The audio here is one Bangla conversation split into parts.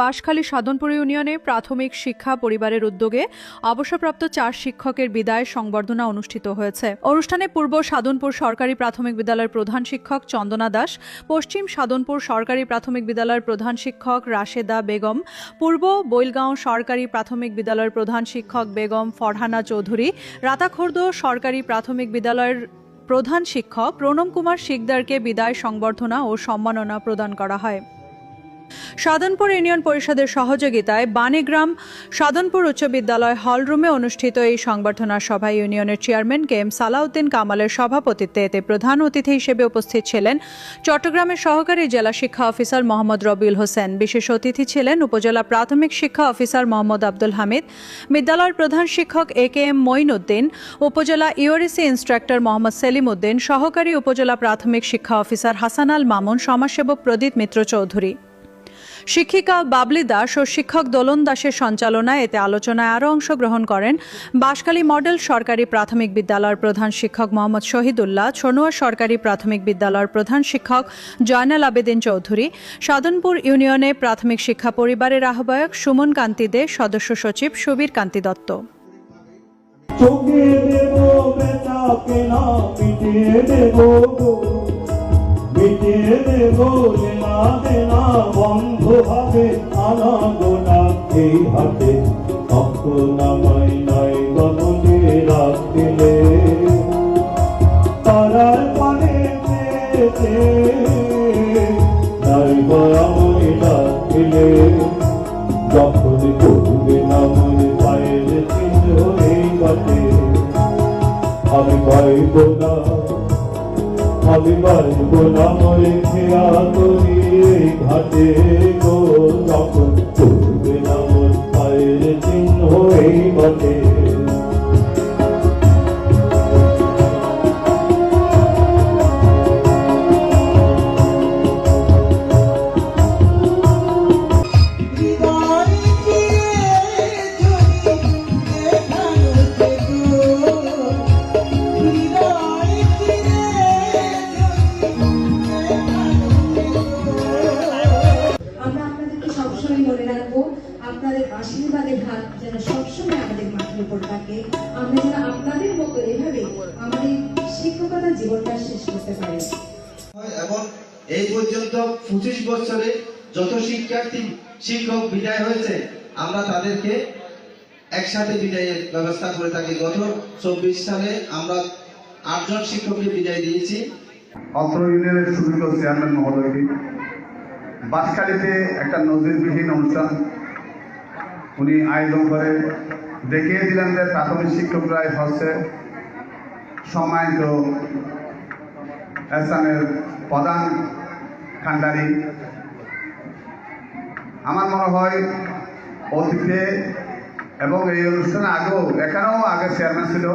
বাঁশখালী সাধনপুর ইউনিয়নে প্রাথমিক শিক্ষা পরিবারের উদ্যোগে অবসরপ্রাপ্ত চার শিক্ষকের বিদায় সংবর্ধনা অনুষ্ঠিত হয়েছে। অনুষ্ঠানে পূর্ব সাধনপুর সরকারি প্রাথমিক বিদ্যালয়ের প্রধান শিক্ষক চন্দনা দাস, পশ্চিম সাধনপুর সরকারি প্রাথমিক বিদ্যালয়ের প্রধান শিক্ষক রাশেদা বেগম, পূর্ব বৈলগাঁও সরকারি প্রাথমিক বিদ্যালয়ের প্রধান শিক্ষক বেগম ফরহানা চৌধুরী, রাতাখোর্দ সরকারি প্রাথমিক বিদ্যালয়ের প্রধান শিক্ষক প্রণম কুমার শিকদারকে বিদায় সংবর্ধনা ও সম্মাননা প্রদান করা হয়। সাধনপুর ইউনিয়ন পরিষদের সহযোগিতায় বাণীগ্রাম সাধনপুর উচ্চ বিদ্যালয় হলরুমে অনুষ্ঠিত এই সংবর্ধনা সভায় ইউনিয়নের চেয়ারম্যান কে এম সালাউদ্দিন কামালের সভাপতিত্বে এতে প্রধান অতিথি হিসেবে উপস্থিত ছিলেন চট্টগ্রামের সহকারী জেলা শিক্ষা অফিসার মোহাম্মদ রবিউল হোসেন। বিশেষ অতিথি ছিলেন উপজেলা প্রাথমিক শিক্ষা অফিসার মোহাম্মদ আব্দুল হামিদ, বিদ্যালয়ের প্রধান শিক্ষক এ কে এম মঈনউদ্দিন উপজেলা ইউরিসি ইন্সট্রাক্টর মোহাম্মদ সেলিম উদ্দিন সহকারী উপজেলা প্রাথমিক শিক্ষা অফিসার হাসান আল মামুন, সমাজসেবক প্রদীপ মিত্র চৌধুরী। শিক্ষিকা বাবলি দাস ও শিক্ষক দোলন দাসের সঞ্চালনায় এতে আলোচনায় আরও অংশগ্রহণ করেন। বাঁশখালী মডেল সরকারি প্রাথমিক বিদ্যালয়ের প্রধান শিক্ষক মোহাম্মদ শহীদুল্লাহ, ছনুয়া সরকারি প্রাথমিক বিদ্যালয়ের প্রধান শিক্ষক জয়নাল আবেদিন চৌধুরী, সাধনপুর ইউনিয়নে প্রাথমিক শিক্ষা পরিবারের আহ্বায়ক সুমন কান্তি দে, সদস্য সচিব সুবীর কান্তি দত্ত। দেব তারার পানে নাই বয়ামই রাখলে যখন করবে আমি আমি মরে খেয়া করি ঘাটে। যেন সবসময় আমাদের মাথার উপর থাকে। আমরা যেন আপনাদের মতো এভাবে আমাদের শিক্ষকতা জীবনটা শেষ করতে পারি। এবং এই পর্যন্ত পঁচিশ বছরে যত শিক্ষার্থী শিক্ষক বিদায় হয়েছে আমরা তাদেরকে একসাথে বিদায়ের ব্যবস্থা করে থাকি। গত চব্বিশ সালে আমরা আটজন শিক্ষককে বিদায় দিয়েছি। অত্র ইউনিয়নের সুযোগ্য চেয়ারম্যান মহোদয়কে। বাসখালীতে একটা নজিরবিহীন অনুষ্ঠান উনি আয়োজন করে। দেখিয়ে দিলেন যে প্রাথমিক শিক্ষকরাই হচ্ছে সম্মানিত এসানের প্রধান খান্ডারি আমার মনে হয় অতীতে এবং এই অনুষ্ঠানে আগেও, এখানেও আগে চেয়ারম্যান ছিল।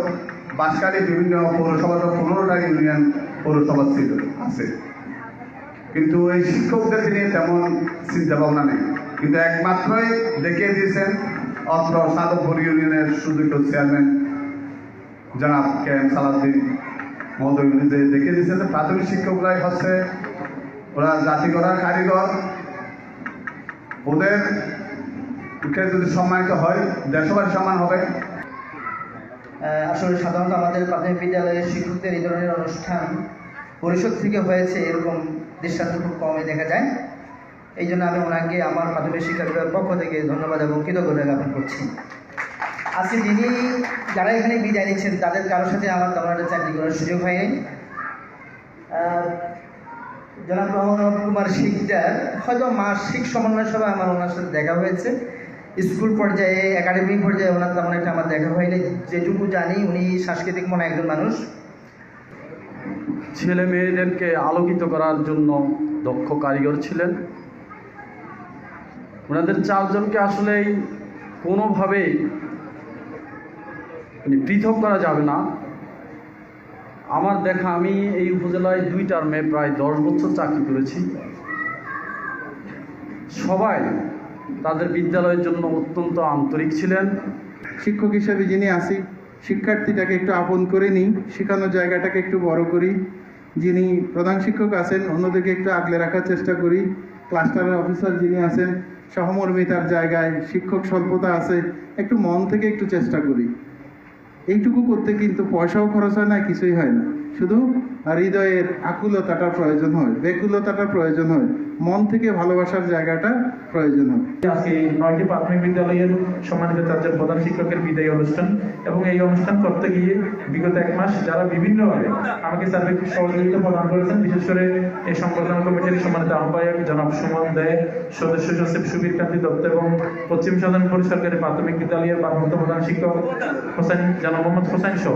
বাঁশখালী বিভিন্ন পৌরসভা তো পনেরোটা ইউনিয়ন পৌরসভা ছিল, আছে। কিন্তু এই শিক্ষকদের নিয়ে তেমন চিন্তা ভাবনা নেই। কিন্তু একমাত্রই দেখিয়ে দিয়েছেন অত্র সাধকপুর ইউনিয়নের সুযোগ্য চেয়ারম্যান জনাব কে এম সালাদ্দিন মহোদয়। দেখিয়ে দিয়েছেন প্রাথমিক শিক্ষকরাই হচ্ছে ওরা জাতি করার কারিগর। ওদের যদি সম্মানিত হয়, দেশবাসী সম্মান হবে। আসলে সাধারণত আমাদের প্রাথমিক বিদ্যালয়ের শিক্ষকদের এই ধরনের অনুষ্ঠান পরিষদ থেকে হয়েছে, এরকম দৃষ্টান্ত খুব কমই দেখা যায়। এই জন্য আমি ওনাকে আমার প্রাথমিক শিক্ষা বিভাগের পক্ষ থেকে ধন্যবাদ এবং কৃতজ্ঞতা জ্ঞাপন করছি। আজকে যিনি, যারা এখানে বিদায় নিচ্ছেন, তাদের কারোর সাথে আমার তেমন একটা চাকরি করার সুযোগ হয়নি। জনাব মোহাম্মদ কুমার শিকদার, হয়তো মাসিক সমন্বয় সভায় আমার ওনার সাথে দেখা হয়েছে। স্কুল পর্যায়ে একাডেমিক পর্যায়ে ওনার তেমন একটা আমার দেখা হয়নি। যেটুকু জানি, উনি সাংস্কৃতিক মনে একজন মানুষ। ছেলে মেয়েদেরকে আলোকিত করার জন্য দক্ষ কারিগর ছিলেন। ওনাদের চারজনকে আসলেই কোনোভাবে মানে পৃথক করা যাবে না। আমার দেখা, আমি এই উপজেলায় দুই টার্মে প্রায় দশ বছর চাকরি করেছি। সবাই তাদের বিদ্যালয়ের জন্য অত্যন্ত আন্তরিক ছিলেন। শিক্ষক হিসেবে যিনি আসি শিক্ষার্থীটাকে একটু আপন করে নিই, শেখানোর জায়গাটাকে একটু বড় করি। যিনি প্রধান শিক্ষক আছেন, অন্যদেরকে একটু আগলে রাখার চেষ্টা করি। ক্লাস্টারের অফিসার যিনি আছেন সহমর্মিতার জায়গায় শিক্ষক স্বল্পতা আছে, একটু মন থেকে একটু চেষ্টা করি। এইটুকু করতে কিন্তু পয়সাও খরচ হয় না, কিছুই হয় না। শুধু হৃদয়ের আকুলতাটা প্রয়োজন হয় ব্যাকুলতাটা প্রয়োজন হয়। মন থেকে ভালোবাসার জায়গাটা প্রয়োজন আজকে নয়টি প্রাথমিক বিদ্যালয়ের সম্মানিত চারজন প্রধান শিক্ষকের বিদায়ী অনুষ্ঠান এবং এই অনুষ্ঠান করতে গিয়ে বিগত এক মাস যারা বিভিন্নভাবে আমাকে সার্বিক সহযোগিতা প্রদান করেছেন, বিশেষ করে এই সংবর্ধনা কমিটির সম্মানিত আহ্বায়ক জনাব সুমন দেয় সদস্য সচিব সুবীর কান্তি দত্ত এবং পশ্চিম সদনপুর সরকারি প্রাথমিক বিদ্যালয়ের ভারপ্রাপ্ত প্রধান শিক্ষক হোসেন জনাব মোহাম্মদ হোসেন সহ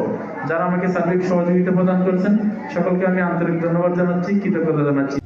যারা আমাকে সার্বিক সহযোগিতা প্রদান করেছেন, সকলকে আমি আন্তরিক ধন্যবাদ জানাচ্ছি, কৃতজ্ঞতা জানাচ্ছি।